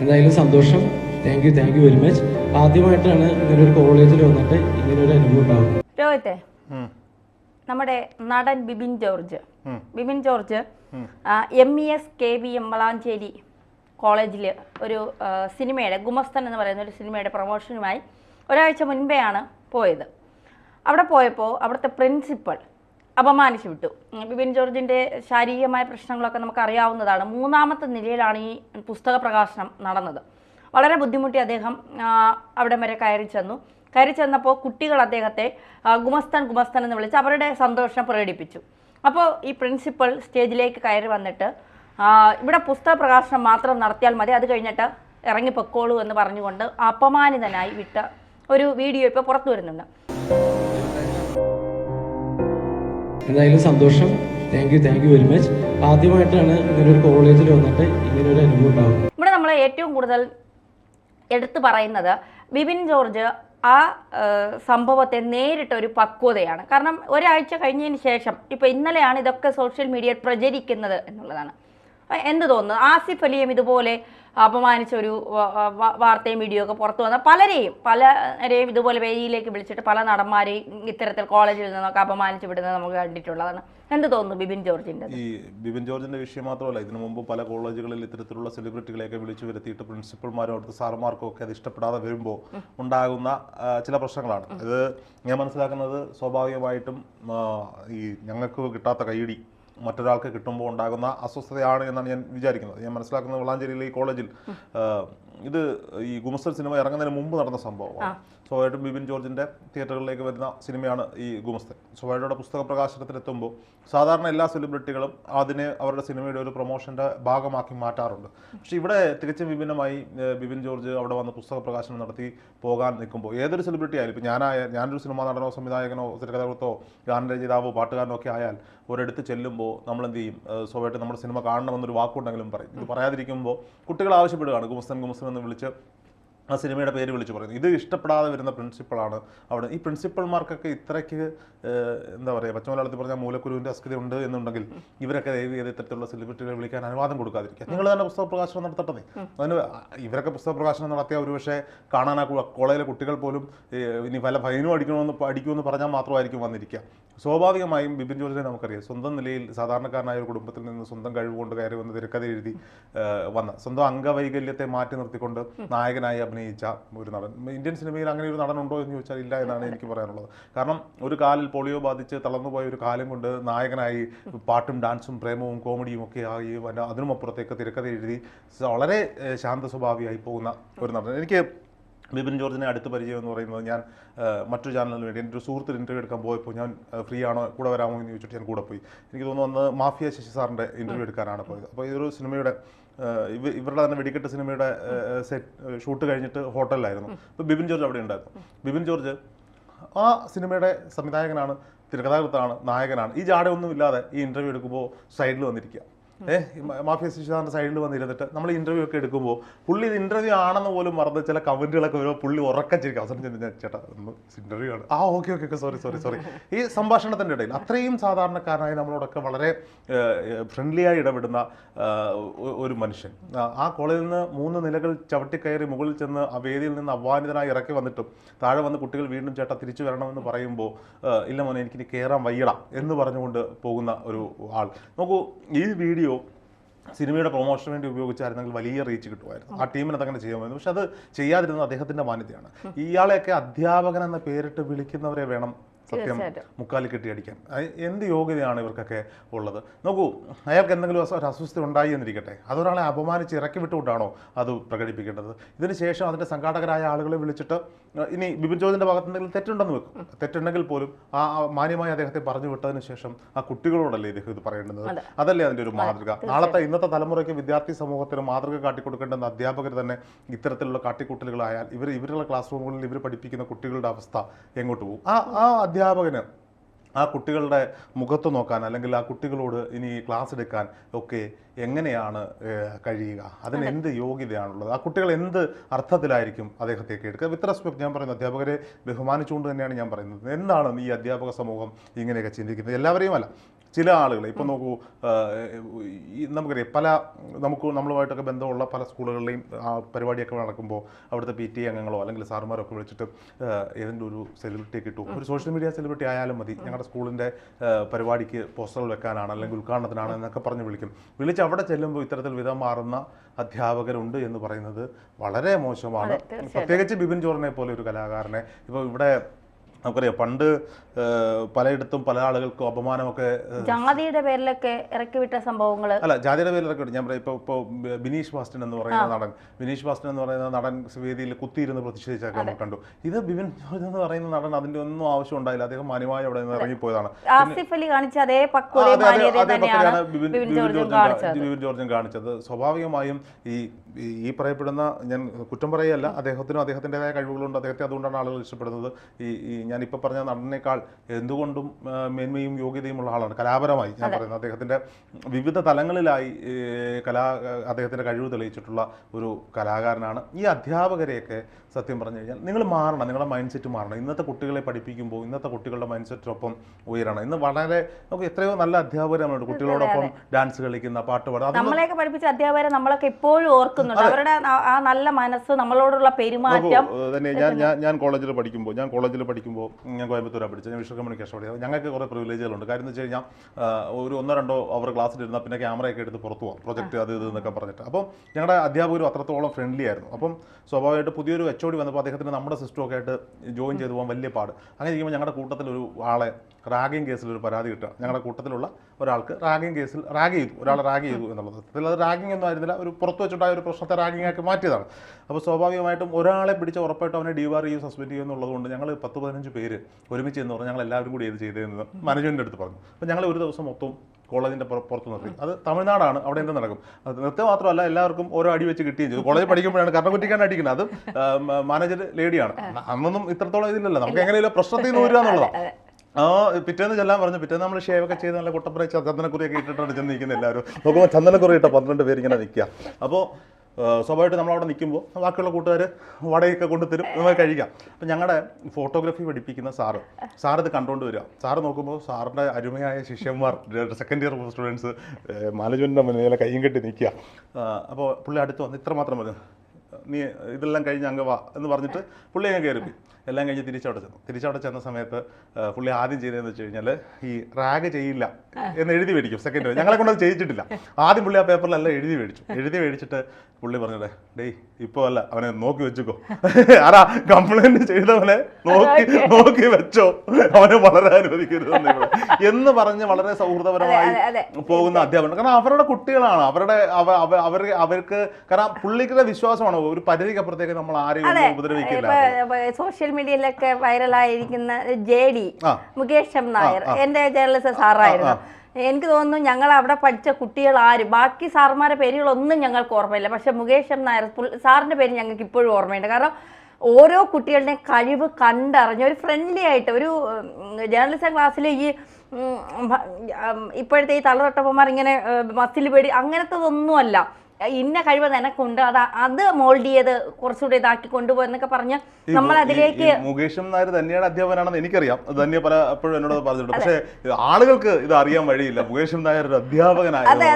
എന്തായാലും സന്തോഷം. Thank you thank you very much ആദ്യമായിട്ടാണ് ഇങ്ങനെ ഒരു കോളേജിൽ വന്നിട്ട് ഇങ്ങനെ ഒരു അനുഭവം ഉണ്ടാകുന്നത് രോഹിത്തെ നമ്മുടെ നടൻ Bibin George. Bibin George M E S K V M Valanchery കോളേജിൽ ഒരു സിനിമയുടെ ഗുമസ്തൻ എന്ന് പറയുന്ന ഒരു സിനിമയുടെ പ്രൊമോഷനുമായി ഒരാഴ്ച മുൻപെയാണ് പോയത്. അവിടെ പോയപ്പോൾ അവിടുത്തെ പ്രിൻസിപ്പൾ അപമാനിച്ചു വിട്ടു. ബിബിൻ ജോർജിന്റെ ശാരീരികമായ പ്രശ്നങ്ങളൊക്കെ നമുക്ക് അറിയാവുന്നതാണ് മൂന്നാമത്തെ നിലയിലാണ് ഈ പുസ്തക പ്രകാശനം നടന്നത്. വളരെ ബുദ്ധിമുട്ടി അദ്ദേഹം അവിടെ വരെ കയറി ചെന്നു. കയറി ചെന്നപ്പോൾ കുട്ടികൾ അദ്ദേഹത്തെ ഗുമസ്തൻ ഗുമസ്തൻ എന്ന് വിളിച്ച് അവരുടെ സന്തോഷം പ്രകടിപ്പിച്ചു. അപ്പോൾ ഈ പ്രിൻസിപ്പൾ സ്റ്റേജിലേക്ക് കയറി വന്നിട്ട് ഇവിടെ പുസ്തക പ്രകാശനം മാത്രം നടത്തിയാൽ മതി അത് കഴിഞ്ഞിട്ട് ഇറങ്ങിപ്പൊക്കോളൂ എന്ന് പറഞ്ഞുകൊണ്ട് അപമാനിതനായി വിട്ട ഒരു വീഡിയോ ഇപ്പോൾ പുറത്തു വരുന്നുണ്ട്. എന്തായാലും സന്തോഷം. Thank you thank you very much ആദ്യമായിട്ടാണ് ഇങ്ങനെ ഒരു കോളേജിൽ വന്നിട്ട് ഇങ്ങനെ ഒരു അനുഭവം ഉണ്ടാകുന്നത് ഇവിടെ നമ്മൾ ഏറ്റവും കൂടുതൽ എടുത്തു പറയുന്നത് ബിബിൻ ജോർജ് ആ സംഭവത്തെ നേരിട്ട ഒരു പക്വതയാണ്. കാരണം ഒരാഴ്ച കഴിഞ്ഞതിന് ശേഷം ഇപ്പോൾ ഇന്നലെയാണ് ഇതൊക്കെ സോഷ്യൽ മീഡിയ പ്രചരിക്കുന്നത് എന്നുള്ളതാണ്. എന്ത് തോന്നുന്നു? ആസിഫ് അലിയും ഇതുപോലെ അപമാനിച്ച ഒരു വാർത്തയും വീഡിയോ ഒക്കെ പുറത്തു വന്ന പലരെയും പലരെയും ഇതുപോലെ വേദിയിലേക്ക് വിളിച്ചിട്ട് പല നടന്മാരെയും ഇത്തരത്തിൽ കോളേജിൽ നിന്നൊക്കെ അപമാനിച്ചു വിടുന്നത് നമുക്ക് കണ്ടിട്ടുള്ളതാണ്. എന്ത് തോന്നുന്നു ബിബിൻ ജോർജിന്റെ ഈ ബിബിൻ ജോർജിന്റെ വിഷയം മാത്രമല്ല ഇതിനു മുമ്പ് പല കോളേജുകളിൽ ഇത്തരത്തിലുള്ള സെലിബ്രിറ്റികളെയൊക്കെ വിളിച്ചു വരുത്തിയിട്ട് പ്രിൻസിപ്പൾമാരും അവിടുത്തെ സാറുമാർക്കും ഒക്കെ അത് ഇഷ്ടപ്പെടാതെ വരുമ്പോൾ ഉണ്ടാകുന്ന ചില പ്രശ്നങ്ങളാണ്. ഇത് ഞാൻ മനസ്സിലാക്കുന്നത് സ്വാഭാവികമായിട്ടും ഈ ഞങ്ങൾക്ക് കിട്ടാത്ത കൈയടി മറ്റൊരാൾക്ക് കിട്ടുമ്പോൾ ഉണ്ടാകുന്ന അസ്വസ്ഥതയാണ് എന്നാണ് ഞാൻ വിചാരിക്കുന്നത്. ഞാൻ മനസ്സിലാക്കുന്നത് വളാഞ്ചേരിയിലെ ഈ കോളേജിൽ ഇത് ഈ ഗുമസ്തൻ സിനിമ ഇറങ്ങുന്നതിന് മുമ്പ് നടന്ന സംഭവമാണ്. സ്വാഭാവികമായിട്ടും ബിപിൻ ജോർജിന്റെ തിയേറ്ററുകളിലേക്ക് വരുന്ന സിനിമയാണ് ഈ ഗുമസ്തൻ. സ്വാഭാവികയുടെ പുസ്തക പ്രകാശനത്തിലെത്തുമ്പോൾ സാധാരണ എല്ലാ സെലിബ്രിറ്റികളും അതിനെ അവരുടെ സിനിമയുടെ ഒരു പ്രൊമോഷന്റെ ഭാഗമാക്കി മാറ്റാറുണ്ട്. പക്ഷെ ഇവിടെ തികച്ചും വിഭിന്നമായി ബിപിൻ ജോർജ് അവിടെ വന്ന് പുസ്തക പ്രകാശനം നടത്തി പോകാൻ നിൽക്കുമ്പോൾ ഏതൊരു സെലിബ്രിറ്റി ആയാലും ഇപ്പം ഞാനായ ഞാനൊരു സിനിമാ നടനോ സംവിധായകനോ തിരക്കഥാകൃത്തോ ഗാനരചയിതാവോ പാട്ടുകാരനോ ഒക്കെ ആയാൽ ഒരിടത്ത് ചെല്ലുമ്പോൾ നമ്മൾ എന്ത് ചെയ്യും? സ്വാഭാവികമായിട്ട് നമ്മുടെ സിനിമ കാണണമെന്നൊരു വാക്കുണ്ടെങ്കിലും പറയും. ഇത് പറയാതിരിക്കുമ്പോൾ കുട്ടികൾ ആവശ്യപ്പെടുകയാണ്. ഗുമസ്തൻ ഗുമസ്തൻ എന്ന് വിളിച്ച് ആ സിനിമയുടെ പേര് വിളിച്ച് പറയുന്നത് ഇത് ഇഷ്ടപ്പെടാതെ വരുന്ന പ്രിൻസിപ്പളാണ് അവിടെ. ഈ പ്രിൻസിപ്പൾമാർക്കൊക്കെ ഇത്രയ്ക്ക് എന്താ പറയുക പച്ചമലയാളത്തിൽ പറഞ്ഞാൽ മൂലക്കുരുവിന്റെ അസ്ഥിതി ഉണ്ട് എന്നുണ്ടെങ്കിൽ ഇവരൊക്കെ ദൈവം ചെയ്ത് ഇത്തരത്തിലുള്ള സെലിബ്രിറ്റികളെ വിളിക്കാൻ അനുവാദം കൊടുക്കാതിരിക്കുക. നിങ്ങൾ തന്നെ പുസ്തക പ്രകാശനം നടത്തട്ടെ. അതിന് ഇവരൊക്കെ പുസ്തക പ്രകാശനം നടത്തിയ ഒരുപക്ഷെ കാണാൻ കോളേജിലെ കുട്ടികൾ പോലും ഇനി വല്ല ഫൈനും അടിക്കണമെന്ന് അടിക്കുമെന്ന് പറഞ്ഞാൽ മാത്രമായിരിക്കും വന്നിരിക്കുക. സ്വാഭാവികമായും ബിപിൻ ജോർജിനെ നമുക്കറിയാം. സ്വന്തം നിലയിൽ സാധാരണക്കാരനായ ഒരു കുടുംബത്തിൽ നിന്ന് സ്വന്തം കഴിവുകൊണ്ട് കയറി വന്ന് തിരക്കഥ എഴുതി വന്ന സ്വന്തം അംഗവൈകല്യത്തെ മാറ്റി നിർത്തിക്കൊണ്ട് നായകനായി അഭിനയിച്ച ഒരു നടൻ. ഇന്ത്യൻ സിനിമയിൽ അങ്ങനെ ഒരു നടനുണ്ടോ എന്ന് ചോദിച്ചാൽ ഇല്ല എന്നാണ് എനിക്ക് പറയാനുള്ളത്. കാരണം ഒരു കാലിൽ പോളിയോ ബാധിച്ച് തളർന്നുപോയ ഒരു കാലം കൊണ്ട് നായകനായി പാട്ടും ഡാൻസും പ്രേമവും കോമഡിയും ഒക്കെ ആയി അതിനുമപ്പുറത്തേക്ക് തിരക്കഥ എഴുതി വളരെ ശാന്ത സ്വഭാവിയായി പോകുന്ന ഒരു നടൻ. എനിക്ക് ബിപിൻ ജോർജിനെ അടുത്ത പരിചയം എന്ന് പറയുന്നത് ഞാൻ മറ്റൊരു ചാനലിന് വേണ്ടി എന്റെ ഒരു സുഹൃത്തിന് ഇന്റർവ്യൂ എടുക്കാൻ പോയപ്പോൾ ഞാൻ ഫ്രീ ആണോ കൂടെ വരാമോ എന്ന് ചോദിച്ചിട്ട് ഞാൻ കൂടെ പോയി. എനിക്ക് തോന്നുന്നു അന്ന് മാഫിയ ശശി സാറിന്റെ ഇന്റർവ്യൂ എടുക്കാനാണ് പോയത്. അപ്പോൾ ഇതൊരു സിനിമയുടെ ഇവരുടെ തന്നെ വെടിക്കെട്ട് സിനിമയുടെ സെറ്റ് ഷൂട്ട് കഴിഞ്ഞിട്ട് ഹോട്ടലിലായിരുന്നു. അപ്പോൾ ബിബിൻ ജോർജ് അവിടെ ഉണ്ടായിരുന്നു. ബിബിൻ ജോർജ് ആ സിനിമയുടെ സംവിധായകനാണ് തിരക്കഥാകൃത്താണ് നായകനാണ്. ഈ ജാടയൊന്നും ഇല്ലാതെ ഈ ഇന്റർവ്യൂ എടുക്കുമ്പോൾ സൈഡിൽ വന്നിരിക്കുക മാഫിയ ശിശുദാന്റെ സൈഡിൽ വന്നിരുന്നിട്ട് നമ്മൾ ഇന്റർവ്യൂ ഒക്കെ എടുക്കുമ്പോൾ പുള്ളി ഇത് ഇന്റർവ്യൂ ആണെന്ന് പോലും മറന്ന് ചില കമന്റുകളൊക്കെ വരുമ്പോൾ പുള്ളി ഉറക്കച്ചിരിക്കും. അവസരം ചെന്ന് ചേട്ടാ ഇന്റർവ്യൂ ആണ്. ആ okay okay sorry sorry sorry ഈ സംഭാഷണത്തിന്റെ ഇടയിൽ അത്രയും സാധാരണക്കാരനായി നമ്മളോടൊക്കെ വളരെ ഫ്രണ്ട്ലി ആയി ഇടപെടുന്ന ഒരു മനുഷ്യൻ. ആ, ആ കോളേജിൽ നിന്ന് മൂന്ന് നിലകൾ ചവിട്ടിക്കയറി മുകളിൽ ചെന്ന് ആ വേദിയിൽ നിന്ന് അവാനിതനായി ഇറക്കി വന്നിട്ടും താഴെ വന്ന് കുട്ടികൾ വീണ്ടും ചേട്ടാ തിരിച്ചു വരണമെന്ന് പറയുമ്പോൾ ഇല്ല മോനെ എനിക്കിനി കയറാൻ വയ്യട എന്ന് പറഞ്ഞുകൊണ്ട് പോകുന്ന ഒരു ആൾ. നോക്കൂ ഈ വീഡിയോ സിനിമയുടെ പ്രൊമോഷന് വേണ്ടി ഉപയോഗിച്ചായിരുന്നെങ്കിൽ വലിയ റീച്ച് കിട്ടുമായിരുന്നു. ആ ടീമിന് അങ്ങനെ ചെയ്യാമായിരുന്നു. പക്ഷെ അത് ചെയ്യാതിരുന്നത് അദ്ദേഹത്തിന്റെ മാന്യതയാണ്. ഇയാളെയൊക്കെ അധ്യാപകൻ എന്ന പേരിട്ട് വിളിക്കുന്നവരെ വേണം സത്യം. മുക്കാലി കെട്ടി അടിക്കാൻ എന്ത് യോഗ്യതയാണ് ഇവർക്കൊക്കെ ഉള്ളത്? നോക്കൂ അയാൾക്ക് എന്തെങ്കിലും ഒരു അസ്വസ്ഥത ഉണ്ടായി എന്നിരിക്കട്ടെ. അതൊരാളെ അപമാനിച്ച് ഇറക്കി വിട്ടുകൊണ്ടാണോ അത് പ്രകടിപ്പിക്കേണ്ടത്? ഇതിന് ശേഷം അതിന്റെ സംഘാടകരായ ആളുകളെ വിളിച്ചിട്ട് ഇനി ബിപിൻ ജോർജിന്റെ ഭാഗത്ത് എന്തെങ്കിലും തെറ്റുണ്ടെന്ന് വെക്കും. തെറ്റുണ്ടെങ്കിൽ പോലും ആ ആ മാന്യമായി അദ്ദേഹത്തെ പറഞ്ഞു വിട്ടതിന് ശേഷം ആ കുട്ടികളോടല്ലേ ഇദ്ദേഹം ഇത് പറയേണ്ടത് അതല്ലേ അതിന്റെ ഒരു മാതൃക. നാളത്തെ ഇന്നത്തെ തലമുറയ്ക്ക് വിദ്യാർത്ഥി സമൂഹത്തിന് മാതൃക കാട്ടിക്കൊടുക്കേണ്ടെന്ന് അധ്യാപകർ തന്നെ ഇത്തരത്തിലുള്ള കാട്ടിക്കൂട്ടലുകളായാൽ ഇവർ ഇവരുടെ ക്ലാസ് റൂമുകളിൽ ഇവർ പഠിപ്പിക്കുന്ന കുട്ടികളുടെ അവസ്ഥ എങ്ങോട്ട് പോകും? ആ ആ അധ്യാപകന് ആ കുട്ടികളുടെ മുഖത്ത് നോക്കാൻ അല്ലെങ്കിൽ ആ കുട്ടികളോട് ഇനി ക്ലാസ് എടുക്കാൻ ഒക്കെ എങ്ങനെയാണ് കഴിയുക? അതിന് എന്ത് യോഗ്യതയാണുള്ളത്? ആ കുട്ടികൾ എന്ത് അർത്ഥത്തിലായിരിക്കും അദ്ദേഹത്തേക്ക് എടുക്കുക? വിത്ത് റെസ്പെക്ട് ഞാൻ പറയുന്നത് അധ്യാപകരെ ബഹുമാനിച്ചുകൊണ്ട് തന്നെയാണ് ഞാൻ പറയുന്നത്. എന്താണ് ഈ അധ്യാപക സമൂഹം ഇങ്ങനെയൊക്കെ ചിന്തിക്കുന്നത്? എല്ലാവരെയും അല്ല ചില ആളുകൾ ഇപ്പം നോക്കൂ നമുക്കറിയാം പല നമുക്ക് നമ്മളുമായിട്ടൊക്കെ ബന്ധമുള്ള പല സ്കൂളുകളിലെയും ആ പരിപാടിയൊക്കെ നടക്കുമ്പോൾ അവിടുത്തെ പി ടി അംഗങ്ങളോ അല്ലെങ്കിൽ സാറുമാരോ ഒക്കെ വിളിച്ചിട്ട് ഏതെങ്കിലും ഒരു സെലിബ്രിറ്റിയെ കിട്ടും. ഒരു സോഷ്യൽ മീഡിയ സെലിബ്രിറ്റി ആയാലും മതി. ഞങ്ങളുടെ സ്കൂളിന്റെ പരിപാടിക്ക് പോസ്റ്ററുകൾ വെക്കാനാണ് അല്ലെങ്കിൽ ഉദ്ഘാടനത്തിനാണ് എന്നൊക്കെ പറഞ്ഞ് വിളിക്കും. വിളിച്ച് അവിടെ ചെല്ലുമ്പോൾ ഇത്തരത്തിൽ വിധം മാറുന്ന അധ്യാപകരുണ്ട് എന്ന് പറയുന്നത് വളരെ മോശമാണ്. പ്രത്യേകിച്ച് ബിപിൻ ചോറിനെ പോലെ ഒരു കലാകാരനെ. ഇപ്പോൾ ഇവിടെ നമുക്കറിയാം പണ്ട് പലയിടത്തും പല ആളുകൾക്കും അപമാനമൊക്കെ ജാതിയുടെ പേരിലൊക്കെ ഇറക്കി വിട്ട സംഭവങ്ങൾ അല്ല ജാതിയുടെ പേരിലൊക്കെ വിട്ടു ഞാൻ പറയാം ഇപ്പോൾ ഇപ്പോൾ ബിനീഷ് ബാസ്റ്റൻ എന്ന് പറയുന്ന നടൻ ബിനീഷ് ബാസ്റ്റൻ എന്ന് പറയുന്ന നടൻ വേദിയിൽ കുത്തിയിരുന്ന് പ്രതിഷേധിച്ചൊക്കെ നമ്മൾ കണ്ടു. ഇത് ബിപിൻ ജോർജ് എന്ന് പറയുന്ന നടൻ അതിന്റെ ഒന്നും ആവശ്യം ഉണ്ടായില്ല. അദ്ദേഹം മാന്യമായി അവിടെ നിന്ന് ഇറങ്ങിപ്പോയതാണ് ആസിഫ് അലി കാണിച്ച അതേ പക്വതയാണ് ബിബിൻ ബിപിൻ ജോർജും കാണിച്ചത്. സ്വാഭാവികമായും ഈ ഈ- പറയപ്പെടുന്ന ഞാൻ കുറ്റം പറയുകയല്ല അദ്ദേഹത്തിനും അദ്ദേഹത്തിന്റെതായ കഴിവുകളുണ്ട്. അദ്ദേഹത്തെ അതുകൊണ്ടാണ് ആളുകൾ ഇഷ്ടപ്പെടുന്നത്. ഈ ഈ ഞാൻ ഇപ്പോൾ പറഞ്ഞ നടനേക്കാൾ എന്തുകൊണ്ടും മേന്മയും യോഗ്യതയും ഉള്ള ആളാണ്. കലാപരമായി ഞാൻ പറയുന്നത്. അദ്ദേഹത്തിന്റെ വിവിധ തലങ്ങളിലായി കലാ അദ്ദേഹത്തിന്റെ കഴിവ് തെളിയിച്ചിട്ടുള്ള ഒരു കലാകാരനാണ്. ഈ അധ്യാപകരെയൊക്കെ സത്യം പറഞ്ഞു കഴിഞ്ഞാൽ നിങ്ങൾ മാറണം. നിങ്ങളുടെ മൈൻഡ് സെറ്റ് മാറണം. ഇന്നത്തെ കുട്ടികളെ പഠിപ്പിക്കുമ്പോൾ ഇന്നത്തെ കുട്ടികളുടെ മൈൻഡ് സെറ്റിനൊപ്പം ഉയരണം. ഇന്ന് വളരെ നമുക്ക് എത്രയോ നല്ല അധ്യാപകരാണ് കുട്ടികളോടൊപ്പം ഡാൻസ് കളിക്കുന്ന പാട്ട് പാടുക. നമ്മളെയൊക്കെ പഠിപ്പിച്ച അധ്യാപകരെ നമ്മളൊക്കെ ഇപ്പോഴും ഓർക്കുന്നുണ്ട് അവരുടെ ആ- നല്ല മനസ്സ് നമ്മളോടുള്ള പെരുമാറ്റം തന്നെ ഞാൻ ഞാൻ ഞാൻ കോളേജിൽ പഠിക്കുമ്പോൾ ഞാൻ കോളേജിൽ പഠിക്കുമ്പോൾ ഞാൻ കോയമ്പത്തൂരാണ് പഠിച്ചത്. ഞാൻ വിഷ്വൽ കമ്മ്യൂണിക്കേഷൻ പഠിച്ചത് ഞങ്ങൾക്ക് കുറേ പ്രിവിലേജുകളുണ്ട് കാര്യം എന്ന് വെച്ച് കഴിഞ്ഞാൽ ഒരു ഒന്നോ രണ്ടോ അവർ ക്ലാസ്സിൽ ഇരുന്നാൽ പിന്നെ ക്യാമറയൊക്കെ എടുത്ത് പുറത്തു പോകാം പ്രൊജക്ട് അത് ഇത് എന്നൊക്കെ പറഞ്ഞിട്ട്. അപ്പം ഞങ്ങളുടെ അധ്യാപകരും അത്രത്തോളം ഫ്രണ്ട്ലി ആയിരുന്നു. അപ്പം സ്വാഭാവികമായിട്ട് പുതിയൊരു എച്ച് ഒ ഡി വന്നപ്പോൾ അദ്ദേഹത്തിന് നമ്മുടെ സിസ്റ്റമൊക്കെ ആയിട്ട് ജോയിൻ ചെയ്തു പോകാൻ വലിയ പാട്. അങ്ങനെ ഇരിക്കുമ്പോൾ ഞങ്ങളുടെ കൂട്ടത്തിൽ ഒരു ആളെ റാഗിങ് കേസിൽ ഒരു പരാതി കിട്ടുക. ഞങ്ങളുടെ കൂട്ടത്തിലുള്ള ഒരാൾക്ക് റാഗിങ് കേസിൽ റാഗ് ചെയ്തു. ഒരാൾ റാഗ് ചെയ്തു എന്നുള്ളത്. സത്യത്തിൽ അത് റാഗിങ് ഒന്നും ആയിരുന്നില്ല. ഒരു പുറത്ത് വെച്ചിട്ടായ ഒരു പ്രശ്നത്തെ റാഗിങ് ആക്കി മാറ്റിയതാണ്. അപ്പോൾ സ്വാഭാവികമായിട്ടും ഒരാളെ പിടിച്ച് ഉറപ്പായിട്ടും അവനെ ഡിവാർ ചെയ്യും സസ്പെൻഡ് ചെയ്യും എന്നുള്ളതുകൊണ്ട് ഞങ്ങൾ പത്ത് പതിനഞ്ച് പേര് ഒരുമിച്ച് എന്ന് പറഞ്ഞാൽ ഞങ്ങൾ എല്ലാവരും കൂടി ഇത് ചെയ്തതെന്ന് മാനേജ്മെന്റിന്റെ അടുത്ത് പറഞ്ഞു. അപ്പോൾ ഞങ്ങൾ ഒരു ദിവസം മൊത്തം കോളേജിന്റെ പുറത്ത് നിർത്തി. അത് തമിഴ്നാടാണ്. അവിടെ എന്ത് നടക്കും? അത് നിർത്തുക മാത്രമല്ല എല്ലാവർക്കും ഓരോ അടി വെച്ച് കിട്ടുകയും ചെയ്തു. കോളേജ് പഠിക്കുമ്പോഴാണ് കർണക്കുറ്റിക്കാണ് അടിക്കുന്നത്. അത് മാനേജർ ലേഡിയാണ്. അന്നൊന്നും ഇത്രത്തോളം ഇതില്ലല്ലോ. നമുക്ക് എങ്ങനെയല്ലോ പ്രശ്നത്തിൽ നിന്ന് വരിക എന്നുള്ളതാണ്. ആ പിറ്റേന്ന് ചെല്ലാൻ പറഞ്ഞു. പിറ്റേന്ന് നമ്മൾ ഷേവ് ഒക്കെ ചെയ്ത് നല്ല കുട്ടപ്പുറ ചന്ദനക്കുറിയൊക്കെ ഇട്ടിട്ടാണ് ചെന്ന് നിൽക്കുന്ന എല്ലാവരും. നോക്കുമ്പോൾ ചന്ദനക്കുറി ഇട്ട പന്ത്രണ്ട് പേര് ഇങ്ങനെ നിൽക്കുക അപ്പോൾ സ്വാഭാവികമായിട്ട് നമ്മളവിടെ നിൽക്കുമ്പോൾ ബാക്കിയുള്ള കൂട്ടുകാർ വടയൊക്കെ കൊണ്ട് തരും. നമുക്ക് കഴിക്കാം. അപ്പം ഞങ്ങളുടെ ഫോട്ടോഗ്രാഫി പഠിപ്പിക്കുന്ന സാറ് സാർ ഇത് കണ്ടുകൊണ്ട് വരിക സാറ് നോക്കുമ്പോൾ സാറിന്റെ അരുമയായ ശിഷ്യന്മാർ സെക്കൻഡ് ഇയർ സ്റ്റുഡൻസ് മാനേജ്മെന്റിന്റെ മുന്നിൽ കയ്യും കെട്ടി നിൽക്കുക അപ്പോൾ പുള്ളി അടുത്ത് വന്ന് ഇത്ര മാത്രം പറഞ്ഞു. നീ ഇതെല്ലാം കഴിഞ്ഞ് അങ്ങ് വാ എന്ന് പറഞ്ഞിട്ട് പുള്ളി അങ്ങ് കയറിപ്പി എല്ലാം കഴിഞ്ഞ് തിരിച്ചവിടെ ചെന്നു. തിരിച്ചവിടെ ചെന്ന സമയത്ത് പുള്ളി ആദ്യം ചെയ്തതെന്ന് വെച്ച് കഴിഞ്ഞാൽ ഈ റാഗ് ചെയ്യില്ല എന്ന് എഴുതി മേടിക്കും സെക്കൻഡ് ഞങ്ങളെ കൊണ്ട് അത് ചെയ്യിച്ചിട്ടില്ല. ആദ്യം പുള്ളി ആ പേപ്പറിലെല്ലാം എഴുതി മേടിച്ചു. എഴുതി മേടിച്ചിട്ട് പുള്ളി പറഞ്ഞത് ഡേയ് ഇപ്പോൾ അല്ല അവനെ നോക്കി വെച്ചുക്കോ. ആരാ കംപ്ലൈന്റ് ചെയ്തവനെ നോക്കി നോക്കി വെച്ചോ. അവനെ വളരെ അനുവദിക്കരുത് എന്ന്. പറഞ്ഞ് വളരെ സൗഹൃദപരമായി. പോകുന്ന അധ്യാപകൻ. കാരണം അവരുടെ കുട്ടികളാണ്. അവരുടെ അവ- അവ- അവർ അവർക്ക് കാരണം പുള്ളിക്കുടെ വിശ്വാസമാണ്. ഒരു പരിധിക്ക് അപ്പുറത്തേക്ക് നമ്മൾ ആരെയും ഉപദ്രവിക്കില്ല. സോഷ്യൽ മീഡിയയിലൊക്കെ വൈറലായിരിക്കുന്ന J D. Mukesh M Nair എന്റെ ജേർണലിസ്റ്റ് സാറായിരുന്നു. എനിക്ക് തോന്നുന്നു ഞങ്ങൾ അവിടെ പഠിച്ച കുട്ടികൾ ആരും ബാക്കി സാറുമാരുടെ പേരുകളൊന്നും ഞങ്ങൾക്ക് ഓർമ്മയില്ല. പക്ഷെ മുകേഷ് എം നായർ സാറിന്റെ പേര് ഞങ്ങൾക്ക് ഇപ്പോഴും ഓർമ്മയുണ്ട്. കാരണം ഓരോ കുട്ടികളുടെയും കഴിവ് കണ്ടറിഞ്ഞ് ഒരു ഫ്രണ്ട്ലി ആയിട്ട് ഒരു ജേർണലിസം ക്ലാസ്സിൽ ഈ ഇപ്പോഴത്തെ ഈ തലതൊട്ടപ്പന്മാർ ഇങ്ങനെ മസിൽ പേടി അങ്ങനത്തതൊന്നുമല്ല. ഇന്ന കഴിവ് നിനക്കുണ്ട് അത് അത് മോൾഡ് ചെയ്ത് കുറച്ചുകൂടി ഇതാക്കി കൊണ്ടുപോയെന്നൊക്കെ പറഞ്ഞ് നമ്മൾ അതിലേക്ക് മുകേഷും നായർ തന്നെയാണ് അധ്യാപകനാണെന്ന് എനിക്കറിയാം. തന്നെ പല എപ്പോഴും എന്നോട് പറഞ്ഞിട്ടുണ്ട്. പക്ഷേ ആളുകൾക്ക് ഇത് അറിയാൻ വഴിയില്ല. മുകേഷും നായർ ഒരു അധ്യാപകനായിരുന്നു.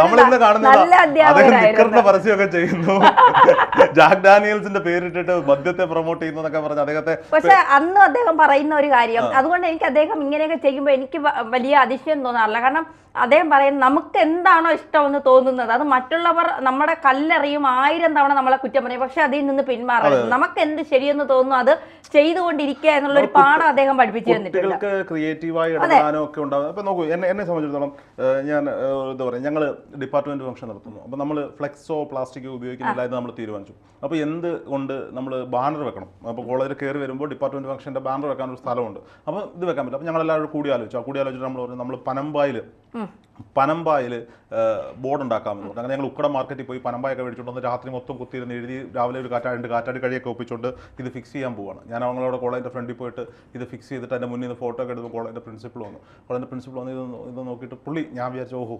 നമ്മളിന്ന് കാണുന്നത് അദ്ദേഹം. നിക്കറിന്റെ പരസ്യമൊക്കെ ചെയ്യുന്നു. ജാക്ക് ഡാനിയൽസിന്റെ പേരിട്ടിട്ട് മദ്യത്തെ പ്രൊമോട്ട് ചെയ്യുന്നു എന്നൊക്കെ പറഞ്ഞ് അദ്ദേഹത്തെ പക്ഷെ അന്നും അദ്ദേഹം പറയുന്ന ഒരു കാര്യം അതുകൊണ്ട് എനിക്ക് അദ്ദേഹം ഇങ്ങനെയൊക്കെ ചെയ്യുമ്പോൾ എനിക്ക് വലിയ അതിശയം തോന്നാറില്ല. കാരണം അദ്ദേഹം പറയുന്നത് നമുക്ക് എന്താണോ ഇഷ്ടമെന്ന് തോന്നുന്നത് അത് മറ്റുള്ളവർ നമ്മുടെ കല്ലെറിയും ആയിരം തവണ നമ്മളെ കുറ്റം പറയും. പക്ഷെ അതിൽ നിന്ന് പിന്മാറരുത്. നമുക്ക് എന്ത് ശരിയെന്ന് തോന്നുന്നു അത് ചെയ്തുകൊണ്ടിരിക്കുക എന്നുള്ള ഒരു പാഠം അദ്ദേഹം പഠിപ്പിച്ചു തന്നിട്ടുണ്ട്. ക്രിയേറ്റീവായി ഇടപെടാനും ഒക്കെ ഉണ്ടാവും നോക്കൂ എന്നെ എന്നെ സംബന്ധിച്ചിടത്തോളം ഞാൻ എന്താ പറയുക ഞങ്ങൾ ഡിപ്പാർട്ട്മെന്റ് ഫംഗ്ഷൻ നടത്തുന്നു. അപ്പോൾ നമ്മൾ ഫ്ലെക്സോ പ്ലാസ്റ്റിക്കോ ഉപയോഗിക്കുന്നില്ല എന്ന് നമ്മൾ തീരുമാനിച്ചു. അപ്പോൾ എന്ത് കൊണ്ട് നമ്മൾ ബാനർ വെക്കണം? അപ്പോൾ കോളേജിൽ കയറി വരുമ്പോൾ ഡിപ്പാർട്ട്മെന്റ് ഫംഗ്ഷന്റെ ബാനർ വെക്കാൻ ഒരു സ്ഥലമുണ്ട്. അപ്പോൾ ഇത് വെക്കാൻ പറ്റും. അപ്പോൾ ഞങ്ങൾ എല്ലാവരും കൂടി ആലോചിച്ചു. ആ കൂടി ആലോചിച്ചിട്ട് നമ്മൾ പറഞ്ഞു നമ്മൾ പനമ്പായിൽ പനമ്പായിൽ ബോർഡ് ഉണ്ടാക്കാമെന്ന് പറഞ്ഞു അങ്ങനെ ഞങ്ങൾ ഉക്കട മാർക്കറ്റിൽ പോയി പനമ്പായൊക്കെ മേടിച്ചുകൊണ്ട് വന്ന് രാത്രി മൊത്തം കുത്തിയിരുന്ന് എഴുതി രാവിലെ ഒരു കാറ്റാ രണ്ട് കാറ്റാടി കഴിയൊക്കെ ഒപ്പിച്ചുകൊണ്ട് ഇത് ഫിക്സ് ചെയ്യാൻ പോവാണ്. ഞാൻ അവങ്ങളോട് കോളേജിന്റെ ഫ്രണ്ടിൽ പോയിട്ട് ഇത് ഫിക്സ് ചെയ്തിട്ട് എന്റെ മുന്നിൽ നിന്ന് ഫോട്ടോ ഒക്കെ എടുത്ത് കോളേജിന്റെ പ്രിൻസിപ്പൾ വന്നു. കോളേജിന്റെ പ്രിൻസിപ്പൾ വന്ന് ഇത് ഇത് നോക്കിയിട്ട് പുള്ളി ഞാൻ വിചാരിച്ചു ഓഹോ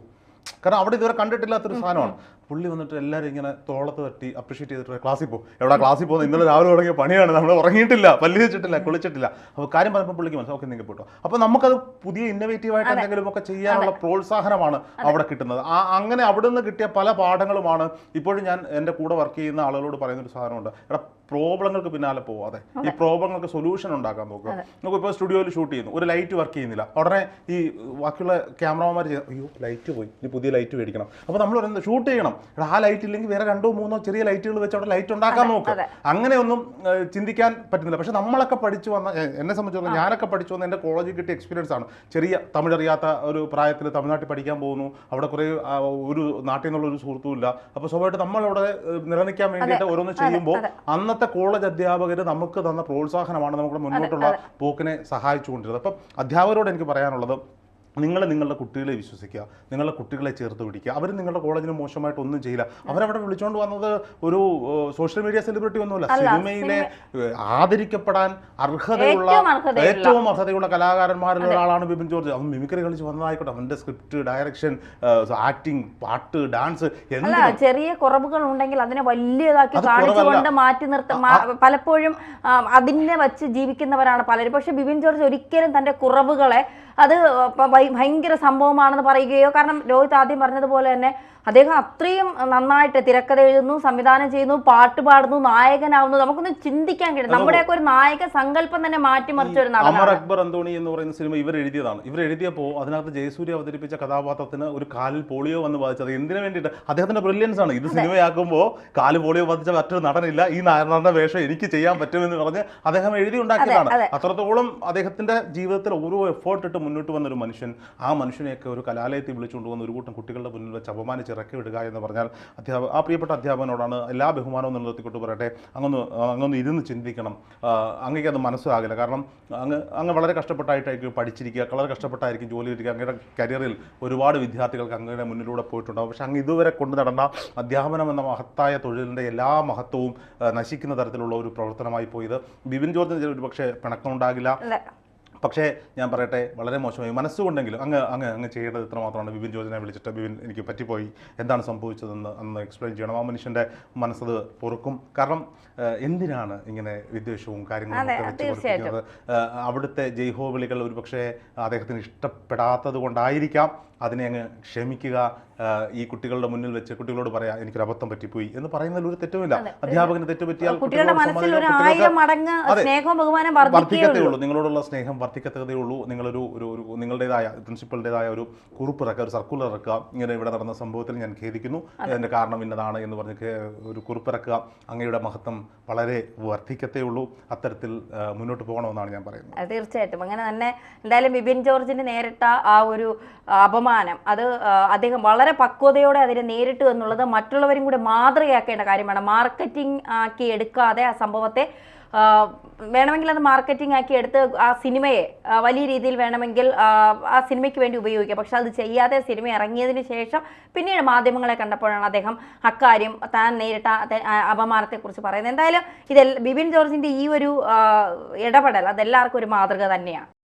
കാരണം അവിടെ ഇതുവരെ കണ്ടിട്ടില്ലാത്തൊരു സാധനമാണ്. പുള്ളി വന്നിട്ട് എല്ലാവരും ഇങ്ങനെ തോളത്ത് തട്ടി അപ്രീഷിയേറ്റ് ചെയ്തിട്ട് ക്ലാസ്സിൽ പോകും എവിടെ ക്ലാസ്സിൽ പോകുന്നത് ഇന്നലെ രാവിലെ തുടങ്ങിയ പണിയാണ്. നമ്മൾ ഉറങ്ങിയിട്ടില്ല. പല്ല് വെച്ചിട്ടില്ല കുളിച്ചിട്ടില്ല. അപ്പോൾ കാര്യം പറഞ്ഞപ്പോൾ പുള്ളിക്ക് മനസ്സിലാക്കി ഓക്കെ നിങ്ങൾ പോട്ടോ. അപ്പോൾ നമുക്കത് പുതിയ ഇന്നവേറ്റീവ് ആയിട്ട് എന്തെങ്കിലും ഒക്കെ ചെയ്യാനുള്ള പ്രോത്സാഹനമാണ് അവിടെ കിട്ടുന്നത്. ആ അങ്ങനെ അവിടെ നിന്ന് കിട്ടിയ പല പാഠങ്ങളുമാണ് ഇപ്പോഴും ഞാൻ എന്റെ കൂടെ വർക്ക് ചെയ്യുന്ന ആളുകളോട് പറയുന്നൊരു സാധനമുണ്ട്. എടാ പ്രോബ്ലങ്ങൾക്ക് പിന്നാലെ പോവാതെ ഈ പ്രോബ്ലങ്ങൾക്ക് സൊല്യൂഷൻ ഉണ്ടാക്കാൻ നോക്കുക. നമുക്ക് ഇപ്പോൾ സ്റ്റുഡിയോയിൽ ഷൂട്ട് ചെയ്യുന്നു. ഒരു ലൈറ്റ് വർക്ക് ചെയ്യുന്നില്ല. ഉടനെ ഈ ബാക്കിയുള്ള ക്യാമറമാർ അയ്യോ ലൈറ്റ് പോയി. ഇനി പുതിയ ലൈറ്റ് മേടിക്കണം. അപ്പോൾ നമ്മൾ പറയുന്നത് ഷൂട്ട് ചെയ്യണം. ആ ലൈറ്റ് ഇല്ലെങ്കിൽ വേറെ രണ്ടോ മൂന്നോ ചെറിയ ലൈറ്റുകൾ വെച്ച് അവിടെ ലൈറ്റ് ഉണ്ടാക്കാൻ നോക്കുക അങ്ങനെയൊന്നും ചിന്തിക്കാൻ പറ്റുന്നില്ല. പക്ഷെ നമ്മളൊക്കെ പഠിച്ചു വന്ന എന്നെ സംബന്ധിച്ചിടത്തോളം ഞാനൊക്കെ പഠിച്ചു വന്ന എന്റെ കോളേജിൽ കിട്ടിയ എക്സ്പീരിയൻസ് ആണ്. ചെറിയ തമിഴറിയാത്ത ഒരു പ്രായത്തിൽ തമിഴ്നാട്ടിൽ പഠിക്കാൻ പോകുന്നു. അവിടെ കുറേ ഒരു നാട്ടിൽ നിന്നുള്ള ഒരു സുഹൃത്തും ഇല്ല. അപ്പോൾ സ്വാഭാവികമായിട്ട് നമ്മളവിടെ നിലനിൽക്കാൻ വേണ്ടിയിട്ട് ഓരോന്ന് ചെയ്യുമ്പോൾ അന്നത്തെ കോളേജ് അധ്യാപകർ നമുക്ക് തന്ന പ്രോത്സാഹനമാണ് നമ്മുടെ മുന്നോട്ടുള്ള പോക്കിനെ സഹായിച്ചുകൊണ്ടിരുന്നത്. അപ്പം അധ്യാപകരോട് എനിക്ക് പറയാനുള്ളത് നിങ്ങൾ നിങ്ങളുടെ കുട്ടികളെ വിശ്വസിക്കുക നിങ്ങളുടെ കുട്ടികളെ ചേർത്ത് പിടിക്കുക. അവർ നിങ്ങളുടെ കോളേജിന് മോശമായിട്ട് ഒന്നും ചെയ്യില്ല. അവരവിടെ വിളിച്ചുകൊണ്ട് വന്നത് ഒരു സോഷ്യൽ മീഡിയ സെലിബ്രിറ്റി ഒന്നുമില്ല. സിനിമയിലെ ആദരിക്കപ്പെടാൻ അർഹതയുള്ള ഏറ്റവും അർഹതയുള്ള. കലാകാരന്മാരിൽ ഒരാളാണ് ബിപിൻ ജോർജ്. അവൻ മിമിക്രി കളിച്ച് വന്നതായിക്കോട്ടെ. അവന്റെ സ്ക്രിപ്റ്റ് ഡയറക്ഷൻ ആക്ടിങ് പാട്ട് ഡാൻസ് ചെറിയ കുറവുകൾ ഉണ്ടെങ്കിൽ അതിനെ വലിയതാക്കി കാണിച്ചുകൊണ്ട് മാറ്റി നിർത്ത പലപ്പോഴും അതിനെ വച്ച് ജീവിക്കുന്നവരാണ് പലരും. പക്ഷെ ബിപിൻ ജോർജ് ഒരിക്കലും തന്റെ കുറവുകളെ അത് ഭയങ്കര സംഭവമാണെന്ന് പറയുകയോ കാരണം രോഹിത് ആദ്യം പറഞ്ഞതുപോലെ തന്നെ അദ്ദേഹം അത്രയും നന്നായിട്ട് തിരക്കഥ എഴുതുന്നു സംവിധാനം ചെയ്യുന്നു പാട്ട് പാടുന്നു നായകനാവുന്നു. നമുക്കൊന്ന് ചിന്തിക്കാൻ കഴിയും. നമ്മുടെയൊക്കെ ഒരു നായക സങ്കല്പം തന്നെ മാറ്റിമറിച്ച ഒരു അമർ അക്ബർ അന്തോണി എന്ന് പറയുന്ന സിനിമ ഇവർ എഴുതിയതാണ്. ഇവർ എഴുതിയപ്പോൾ അതിനകത്ത് ജയസൂര്യ അവതരിപ്പിച്ച കഥാപാത്രത്തിന് ഒരു കാലിൽ പോളിയോ വന്ന് ബാധിച്ചത്. എന്തിനു വേണ്ടിയിട്ട്? അദ്ദേഹത്തിന്റെ ബ്രില്യൻസ് ആണ്. ഇത് സിനിമയാക്കുമ്പോൾ കാൽ പോളിയോ ബാധിച്ച മറ്റൊരു നടനില്ല. ഈ നടന്റെ വേഷം എനിക്ക് ചെയ്യാൻ പറ്റുമെന്ന് പറഞ്ഞ് അദ്ദേഹം എഴുതി ഉണ്ടാക്കിയതാണ് അത്രത്തോളം അദ്ദേഹത്തിന്റെ ജീവിതത്തിൽ ഓരോ എഫേർട്ട് ഇട്ട് മുന്നോട്ട് വന്ന ഒരു മനുഷ്യൻ ആ മനുഷ്യനെയൊക്കെ ഒരു കലാലയത്തിൽ വിളിച്ചുകൊണ്ട് വന്ന് ഒരു കൂട്ടം കുട്ടികളുടെ മുന്നിൽ വെച്ച് അപമാനിച്ച് ഇറക്കി വിടുക എന്ന് പറഞ്ഞാൽ അധ്യാപക ആ പ്രിയപ്പെട്ട അധ്യാപകനോടാണ് എല്ലാ ബഹുമാനവും നിലനിർത്തിക്കൊണ്ട് പറയട്ടെ. അങ്ങൊന്ന് അങ്ങൊന്ന് ഇരുന്ന് ചിന്തിക്കണം. അങ്ങേക്ക് അത് മനസ്സിലാകില്ല. കാരണം അങ്ങ് അങ്ങ് വളരെ കഷ്ടപ്പെട്ടായിട്ടായിരിക്കും പഠിച്ചിരിക്കുക. വളരെ കഷ്ടപ്പെട്ടായിരിക്കും ജോലി ഇരിക്കുക അങ്ങയുടെ കരിയറിൽ ഒരുപാട് വിദ്യാർത്ഥികൾക്ക് അങ്ങയുടെ മുന്നിലൂടെ പോയിട്ടുണ്ടാകും പക്ഷേ അങ്ങ് ഇതുവരെ കൊണ്ടു നടന്ന അധ്യാപനം എന്ന മഹത്തായ തൊഴിലിന്റെ എല്ലാ മഹത്വവും നശിക്കുന്ന തരത്തിലുള്ള ഒരു പ്രവർത്തനമായി പോയത് ബിപിൻ ജോർജിന് ഒരു പക്ഷേ പിണക്കമുണ്ടാകില്ല. പക്ഷേ ഞാൻ പറയട്ടെ വളരെ മോശമായി. മനസ്സുകൊണ്ടെങ്കിലും അങ്ങ് അങ്ങ് അങ്ങ് ചെയ്യേണ്ടത് ഇത്ര മാത്രമാണ് ബിപിൻ ജോജനെ വിളിച്ചിട്ട് ബിപിൻ എനിക്ക് പറ്റിപ്പോയി. എന്താണ് സംഭവിച്ചതെന്ന് അന്ന് എക്സ്പ്ലെയിൻ ചെയ്യണം. ആ മനുഷ്യന്റെ മനസ്സത് പൊറുക്കും. കാരണം എന്തിനാണ് ഇങ്ങനെ വിദ്വേഷവും കാര്യങ്ങളും. അവിടുത്തെ ജയ്ഹോ വിളികൾ ഒരുപക്ഷെ അദ്ദേഹത്തിന് ഇഷ്ടപ്പെടാത്തത് കൊണ്ടായിരിക്കാം അതിനെ അങ്ങ് ക്ഷമിക്കുക ഈ കുട്ടികളുടെ മുന്നിൽ വെച്ച് കുട്ടികളോട് പറയാം എനിക്കൊരു അബദ്ധം പറ്റിപ്പോയി എന്ന് പറയുന്നതിൽ ഒരു തെറ്റുമില്ല. അധ്യാപകന് തെറ്റ് പറ്റിയാൽ കുട്ടികളുടെ മനസ്സിൽ ഒരു ആയിരം മടങ്ങ്. സ്നേഹവും ബഹുമാനം ഉള്ളൂ. നിങ്ങളോടുള്ള സ്നേഹം വർദ്ധിക്കത്തേ ഉള്ളൂ. നിങ്ങളൊരു ഒരു ഒരു നിങ്ങളുടേതായ പ്രിൻസിപ്പളിന്റെതായ ഒരു കുറിപ്പ് ഇറക്കുക ഒരു സർക്കുലർ ഇറക്കുക. ഇങ്ങനെ ഇവിടെ നടന്ന സംഭവത്തിൽ ഞാൻ ഖേദിക്കുന്നു. അതിന്റെ കാരണം ഇന്നതാണ് എന്ന് പറഞ്ഞ് ഒരു കുറിപ്പ് ഇറക്കുക അങ്ങയുടെ മഹത്വം വളരെ വർദ്ധിക്കത്തേ ഉള്ളൂ. അത്തരത്തിൽ മുന്നോട്ട് പോകണമെന്നാണ് ഞാൻ പറയുന്നത്. തീർച്ചയായിട്ടും. അങ്ങനെ തന്നെ എന്തായാലും ബിപിൻ ജോർജിന് നേരിട്ട ആ ഒരു അപമാനം അത് അദ്ദേഹം വളരെ പക്വതയോടെ അതിനെ നേരിട്ടു എന്നുള്ളത് മറ്റുള്ളവരും കൂടെ മാതൃകയാക്കേണ്ട കാര്യമാണ്. മാർക്കറ്റിംഗ് ആക്കി എടുക്കാതെ ആ സംഭവത്തെ വേണമെങ്കിൽ അത് മാർക്കറ്റിംഗ് ആക്കി എടുത്ത് ആ സിനിമയെ വലിയ രീതിയിൽ വേണമെങ്കിൽ ആ, സിനിമയ്ക്ക് വേണ്ടി ഉപയോഗിക്കാം. പക്ഷെ അത് ചെയ്യാതെ സിനിമ ഇറങ്ങിയതിന് ശേഷം പിന്നീട് മാധ്യമങ്ങളെ കണ്ടപ്പോഴാണ് അദ്ദേഹം അക്കാര്യം താൻ നേരിട്ട അപമാനത്തെക്കുറിച്ച് പറയുന്നത്. എന്തായാലും ഇതെല്ലാം ബിപിൻ ജോർജിന്റെ ഈ ഒരു ഇടപെടൽ അതെല്ലാവർക്കും ഒരു മാതൃക തന്നെയാണ്.